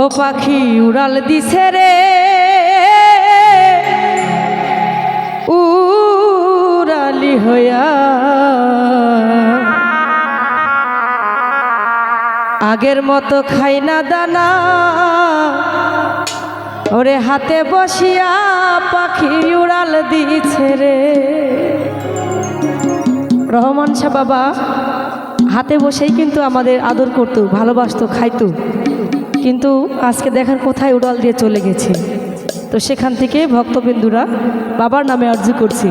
ও পাখি উড়াল দিছে রে। উড়ালি হইয়া। আগের মতো খাই না দানা। ওরে হাতে বসিয়া পাখি উড়াল দিছে রে। রহমান শাহ বাবা, হাতে বসেই কিন্তু আমাদের আদর করতো, ভালোবাসতো, খাইতো। কিন্তু আজকে দেখার কোথায় উড়াল দিয়ে চলে গেছে। তো সেখান থেকে ভক্তবিন্দুরা বাবার নামে অর্জি করছি।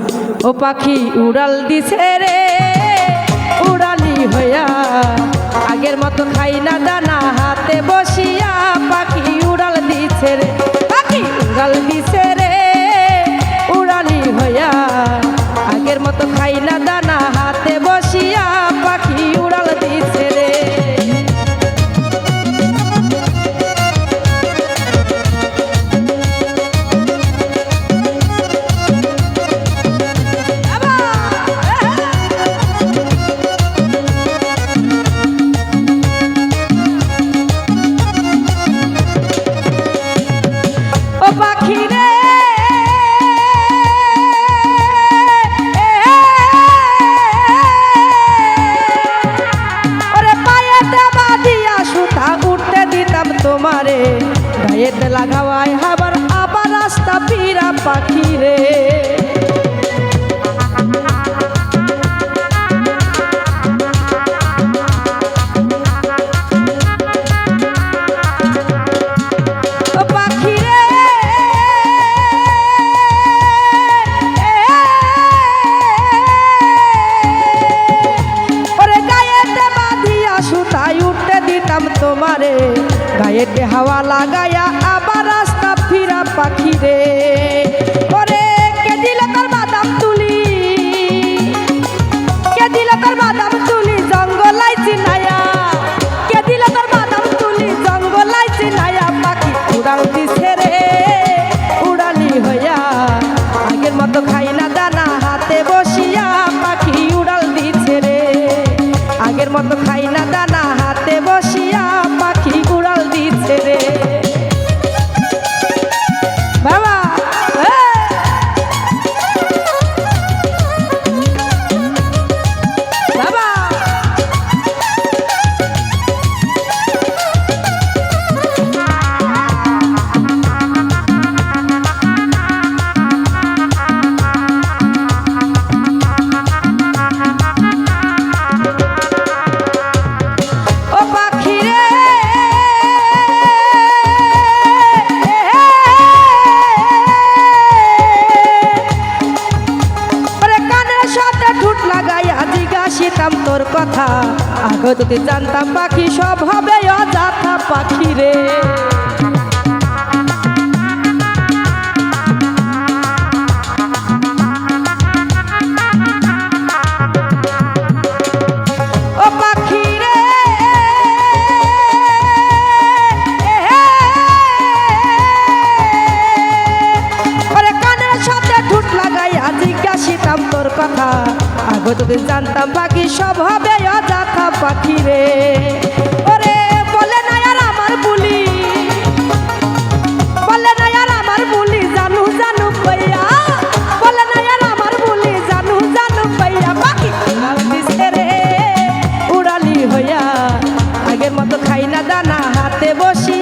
ও পাখি উড়াল দিছে রে, উড়ালি হইয়া, আগের মতো খাই না দানা হাতে বসিয়া পাখি উড়াল দিছে রে, পাখি উড়াল দিছে রে, উড়ালি হইয়া, আগের মতো খাই না দানা গায়েতে লাগাওয়ায় আবার আবার রাস্তা পিরা পাখি রে। গায়েতে হাওয়া লাগায়া রে জিজ্ঞাসিতাম তোর কথা। আগে যদি জানতাম পাখি সব হবে অযাথা পাখি রে। কথা। যদি জানতাম পাখি সব হবে অযাথা পাখি রে। জানু জানু কইয়া বলে না আর আমার রে, উড়ালি হইয়া। আগের মতো খাই না দানা, হাতে বসিয়া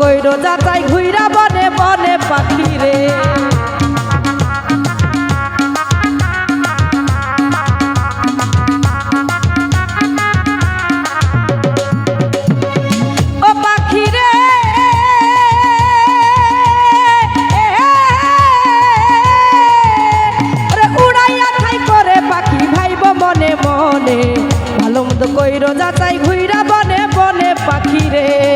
কইরো যাতাই ঘুইরা বনে বনে পাখি রে। মনে ভালো মন্দ কইরো যাচাই ঘুইরা বনে বনে পাখি রে।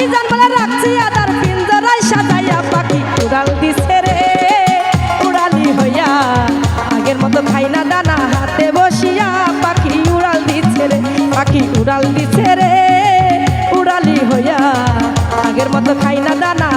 মিজান বলে সাজাইয়া পাখি। উড়াল দিছে রে উড়ালি হইয়া। আগের মতো খাই দানা হাতে বসিয়া পাখি উড়াল দিছে রে, পাখি উড়াল দিছে রে উড়ালি হইয়া। আগের মতো খাই না দানা